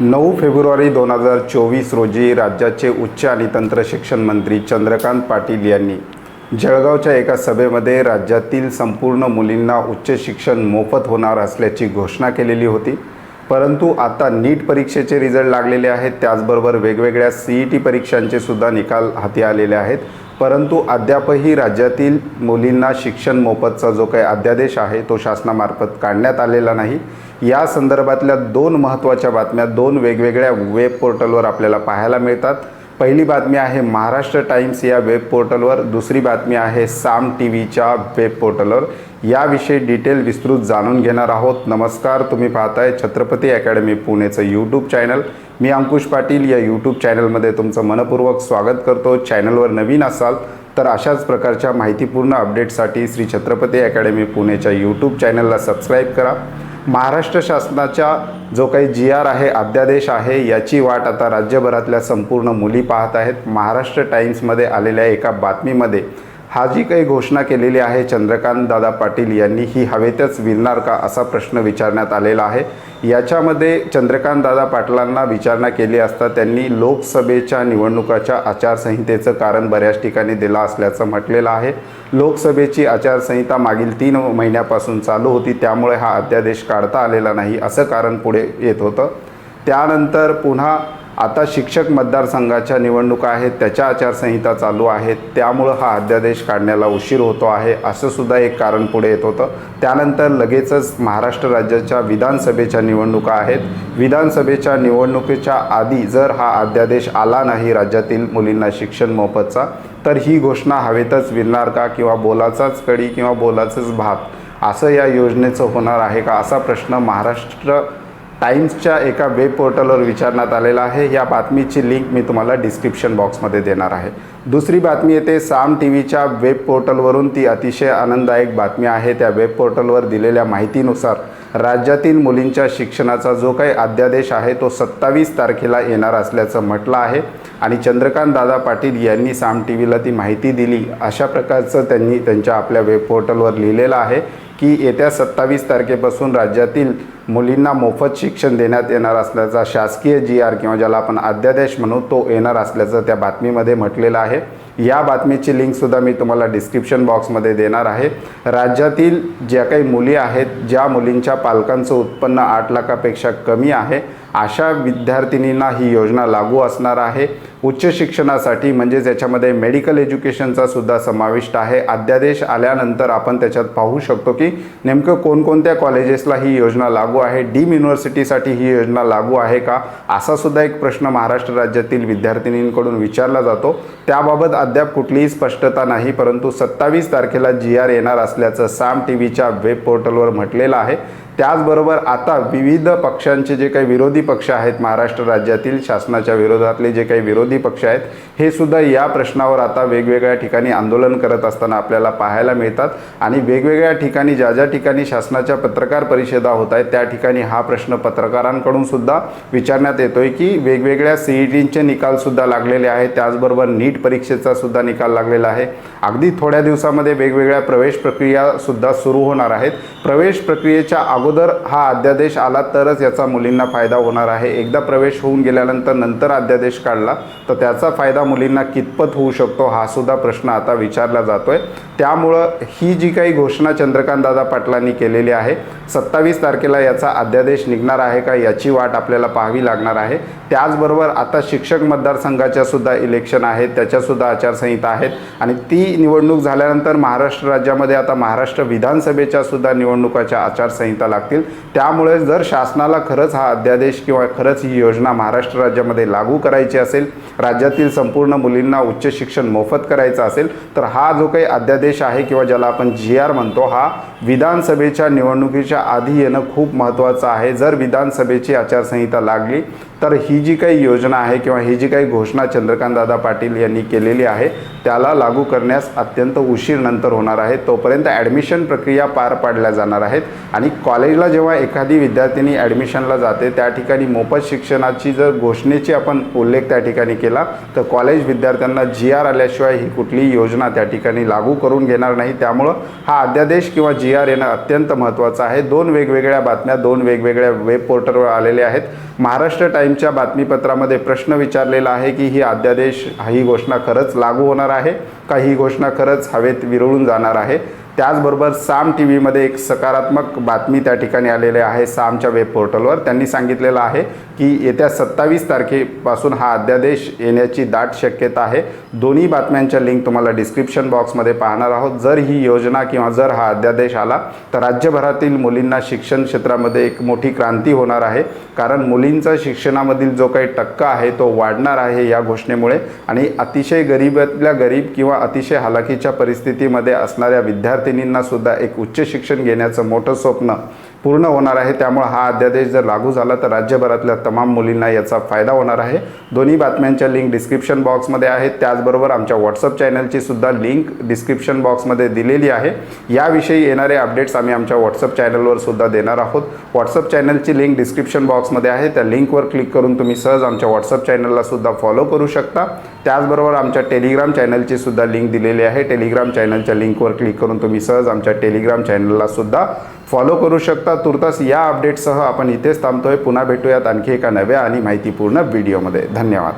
नऊ फेब्रुवारी दोन हजार चोवीस रोजी राज्याचे उच्च आणि तंत्र शिक्षण मंत्री चंद्रकांत पाटील यांनी जळगावच्या एका सभेमध्ये राज्यातील संपूर्ण मुलींना उच्च शिक्षण मोफत होणार असल्याची घोषणा केलेली होती. परंतु आता नीट परीक्षेचे रिझल्ट लागलेले आहेत. त्याचबरोबर वेगवेगळ्या सी ई टी परीक्षांचे सुद्धा निकाल हाती आलेले आहेत. परंतु अद्यापही राज्यातील मुलींना शिक्षण मोफतचा जो काही अध्यादेश आहे तो शासनामार्फत काढण्यात आलेला नाही. या संदर्भातल्या दोन महत्त्वाच्या बातम्या दोन वेगवेगळ्या वेब पोर्टलवर आपल्याला पाहायला मिळतात. पहिली बातमी आहे महाराष्ट्र टाइम्स या वेब पोर्टलवर. दुसरी बातमी आहे साम टी व्हीच्या वेब पोर्टलवर. याविषयी डिटेल विस्तृत जाणून घेणार आहोत. नमस्कार तुम्ही पाहताय छत्रपती अकॅडमी पुणेचं यूट्यूब चॅनल मी अंकुश पाटील या यूट्यूब चॅनलमध्ये तुमचं मनपूर्वक स्वागत करतो. चॅनलवर नवीन असाल तर अशाच प्रकारच्या माहितीपूर्ण अपडेटसाठी श्री छत्रपती अकॅडमी पुणेच्या यूट्यूब चॅनलला सबस्क्राईब करा. महाराष्ट्र शासनाच्या जो काही जी आर आहे अध्यादेश आहे याची वाट आता राज्यभरातल्या संपूर्ण मुली पाहत आहेत. महाराष्ट्र टाईम्समध्ये आलेल्या एका बातमीमध्ये हा जी काही घोषणा केलेली आहे चंद्रकांत दादा पाटील यांनी ही हवेतच विरणार का असा प्रश्न विचारण्यात आलेला आहे. याच्यामध्ये चंद्रकांत दादा पाटलांना विचारणा केली असता त्यांनी लोकसभेच्या निवडणुकाच्या आचारसंहितेचं कारण बऱ्याच ठिकाणी दिलं असल्याचं म्हटलेलं आहे. लोकसभेची आचारसंहिता मागील तीन महिन्यापासून चालू होती त्यामुळे हा अध्यादेश काढता आलेला नाही असं कारण पुढे येत होतं. त्यानंतर पुन्हा आता शिक्षक मतदारसंघाच्या निवडणुका आहेत त्याच्या आचारसंहिता चालू आहेत त्यामुळं हा अध्यादेश काढण्याला उशीर होतो आहे असं सुद्धा एक कारण पुढे येत होतं. त्यानंतर लगेचच महाराष्ट्र राज्याच्या विधानसभेच्या निवडणुका आहेत. विधानसभेच्या निवडणुकीच्या आधी जर हा अध्यादेश आला नाही राज्यातील मुलींना शिक्षण मोफतचा तर ही घोषणा हवेतच विरणार का किंवा बोलाचाच कडी किंवा बोलाचंच भात असं या योजनेचं होणार आहे का? असा प्रश्न महाराष्ट्र टाइम्सच्या एका वेब पोर्टलवर विचारण्यात आलेला आहे. या बातमीची लिंक मी तुम्हाला डिस्क्रिप्शन बॉक्समध्ये देणार आहे. दुसरी बातमी येते. साम टी व्हीच्या वेब पोर्टलवरून ती अतिशय आनंददायक बातमी आहे. त्या वेब पोर्टलवर दिलेल्या माहितीनुसार राज्यातील मुलींच्या शिक्षणाचा जो काही अध्यादेश आहे तो सत्तावीस तारखेला येणार असल्याचं म्हटलं आहे आणि चंद्रकांत दादा पाटील यांनी साम टी व्हीला ती माहिती दिली. अशा प्रकारचं त्यांनी त्यांच्या आपल्या वेब पोर्टलवर लिहिलेलं आहे की येत्या सत्तावीस तारखेपासून राज्यातील मुलींना मोफत शिक्षण देण्यात येणार असल्याचा शासकीय जी आर किंवा ज्याला आपण अध्यादेश म्हणू तो येणार असल्याचं त्या बातमीमध्ये म्हटलेलं आहे. या बातमीची लिंकसुद्धा मी तुम्हाला डिस्क्रिप्शन बॉक्समध्ये देणार आहे. राज्यातील ज्या काही मुली आहेत ज्या मुलींच्या पालकांचं उत्पन्न आठ लाखापेक्षा कमी आहे अशा विद्यार्थिनींना ही योजना लागू असणार आहे. उच्च शिक्षणासाठी म्हणजेच याच्यामध्ये मेडिकल एज्युकेशनचा सुद्धा समाविष्ट आहे. अध्यादेश आल्यानंतर आपण त्याच्यात पाहू शकतो की नेमकं कोणकोणत्या कॉलेजेसला ही योजना लागू आहे? डीम युनिव्हर्सिटीसाठी ही योजना लागू आहे का? असा सुद्धा एक प्रश्न महाराष्ट्र राज्यातील विद्यार्थिनींकडून विचारला जातो. त्याबाबत अद्याप कुठलीही स्पष्टता नाही परंतु सत्तावीस तारखेला जी आर येणार असल्याचं साम टी व्हीच्या वेब पोर्टलवर म्हटलेलं आहे. त्याचबरोबर आता विविध पक्षांचे जे काही विरोधी पक्ष आहेत महाराष्ट्र राज्यातील शासनाच्या विरोधातले जे काही विरोधी पक्ष आहेत हे सुद्धा या प्रश्नावर आता वेगवेगळ्या ठिकाणी आंदोलन करत असताना आपल्याला पाहायला मिळतात. आणि वेगवेगळ्या ठिकाणी ज्या ज्या ठिकाणी शासनाच्या पत्रकार परिषदा होत आहेत त्या ठिकाणी हा प्रश्न पत्रकारांकडून सुद्धा विचारण्यात येतोय की वेगवेगळ्या सी ई टींचे निकाल सुद्धा लागलेले आहेत. त्याचबरोबर नीट परीक्षेचा सुद्धा निकाल लागलेला आहे. अगदी थोड्या दिवसामध्ये वेगवेगळ्या प्रवेश प्रक्रिया सुद्धा सुरू होणार आहेत. प्रवेश प्रक्रियेच्या अगोदर अगोदर हा अध्यादेश आला तरच याचा मुलींना फायदा होणार आहे. एकदा प्रवेश होऊन गेल्यानंतर नंतर अध्यादेश काढला तर त्याचा फायदा मुलींना कितपत होऊ शकतो हा सुद्धा प्रश्न आता विचारला जातो आहे त्यामुळं ही जी काही घोषणा चंद्रकांत दादा पाटलांनी केलेली आहे सत्तावीस तारखेला याचा अध्यादेश निघणार आहे का याची वाट आपल्याला पाहावी लागणार आहे. त्याचबरोबर आता शिक्षक मतदारसंघाच्या सुद्धा इलेक्शन आहेत त्याच्यासुद्धा आचारसंहिता आहेत आणि ती निवडणूक झाल्यानंतर महाराष्ट्र राज्यामध्ये आता महाराष्ट्र विधानसभेच्या सुद्धा निवडणुकाच्या आचारसंहिता लागतील. त्यामुळे जर शासनाला खरंच हा अध्यादेश किंवा खरंच ही योजना महाराष्ट्र राज्यामध्ये लागू करायची असेल राज्यातील संपूर्ण मुलींना उच्च शिक्षण मोफत करायचं असेल तर हा जो काही अध्यादेश आहे किंवा ज्याला आपण जी आर म्हणतो हा विधानसभेच्या निवडणुकीच्या आधी येणं खूप महत्त्वाचं आहे. जर विधानसभेची आचारसंहिता लागली तर ही जी काही योजना आहे किंवा ही जी काही घोषणा चंद्रकांतदादा पाटील यांनी केलेली आहे त्याला लागू करण्यास अत्यंत उशीर नंतर होणार आहे. तोपर्यंत ॲडमिशन प्रक्रिया पार पाडल्या जाणार आहेत आणि कॉलेजला जेव्हा एखादी विद्यार्थिनी ॲडमिशनला जाते त्या ठिकाणी मोफत शिक्षणाची जर घोषणेची आपण उल्लेख त्या ठिकाणी केला तर कॉलेज विद्यार्थ्यांना जी आर आल्याशिवाय ही कुठलीही योजना त्या ठिकाणी लागू करून घेणार नाही. त्यामुळं हा अध्यादेश किंवा जी आर येणं अत्यंत महत्त्वाचं आहे. दोन वेगवेगळ्या बातम्या दोन वेगवेगळ्या वेब पोर्टलवर आलेल्या आहेत. महाराष्ट्र टाईमच्या बातमीपत्रामध्ये प्रश्न विचारलेला आहे की ही अध्यादेश ही घोषणा खरंच लागू होणार आहे का? ही घोषणा खरंच हवेत विरळून जाणार आहे. त्याचबरोबर साम टी व्हीमध्ये एक सकारात्मक बातमी त्या ठिकाणी आलेली आहे सामच्या वेब पोर्टलवर. त्यांनी सांगितलेलं आहे की येत्या सत्तावीस तारखेपासून हा अध्यादेश येण्याची दाट शक्यता आहे. दोन्ही बातम्यांच्या लिंक तुम्हाला डिस्क्रिप्शन बॉक्समध्ये पाहणार आहोत. जर ही योजना किंवा जर हा अध्यादेश आला तर राज्यभरातील मुलींना शिक्षण क्षेत्रामध्ये एक मोठी क्रांती होणार आहे. कारण मुलींचा शिक्षणामधील जो काही टक्का आहे तो वाढणार आहे या घोषणेमुळे. आणि अतिशय गरीबातल्या गरीब किंवा अतिशय हालाकीच्या परिस्थितीमध्ये असणाऱ्या विद्यार्थी सुद्धा एक उच्च शिक्षण घेण्याचं मोठं स्वप्न पूर्ण होणार आहे. त्यामुळे हा अध्यादेश जर लागू झाला तर राज्यभरातल्या तमाम मुलींना याचा फायदा होणार आहे. दोन्ही बातम्यांच्या लिंक डिस्क्रिप्शन बॉक्समध्ये आहेत. त्याचबरोबर आमच्या व्हॉट्सअप चॅनलची सुद्धा लिंक डिस्क्रिप्शन बॉक्समध्ये दिलेली आहे. याविषयी येणारे अपडेट्स आम्ही आमच्या व्हॉट्सअप चॅनलवर सुद्धा देणार आहोत. व्हॉट्सअप चॅनलची लिंक डिस्क्रिप्शन बॉक्समध्ये आहे. त्या लिंकवर क्लिक करून तुम्ही सहज आमच्या व्हॉट्सअप चॅनलला सुद्धा फॉलो करू शकता. त्याचबरोबर आमच्या टेलिग्राम चॅनलची सुद्धा लिंक दिलेली आहे. टेलिग्राम चॅनलच्या लिंकवर क्लिक करून तुम्ही सहज आमच्या टेलिग्राम चॅनलला सुद्धा फॉलो करू शकता. तुर्तास या अपडेटसह आपण इथेच थांबतोय. पुन्हा भेटूयात आणखी एका नव्या आणि माहितीपूर्ण व्हिडिओमध्ये. धन्यवाद.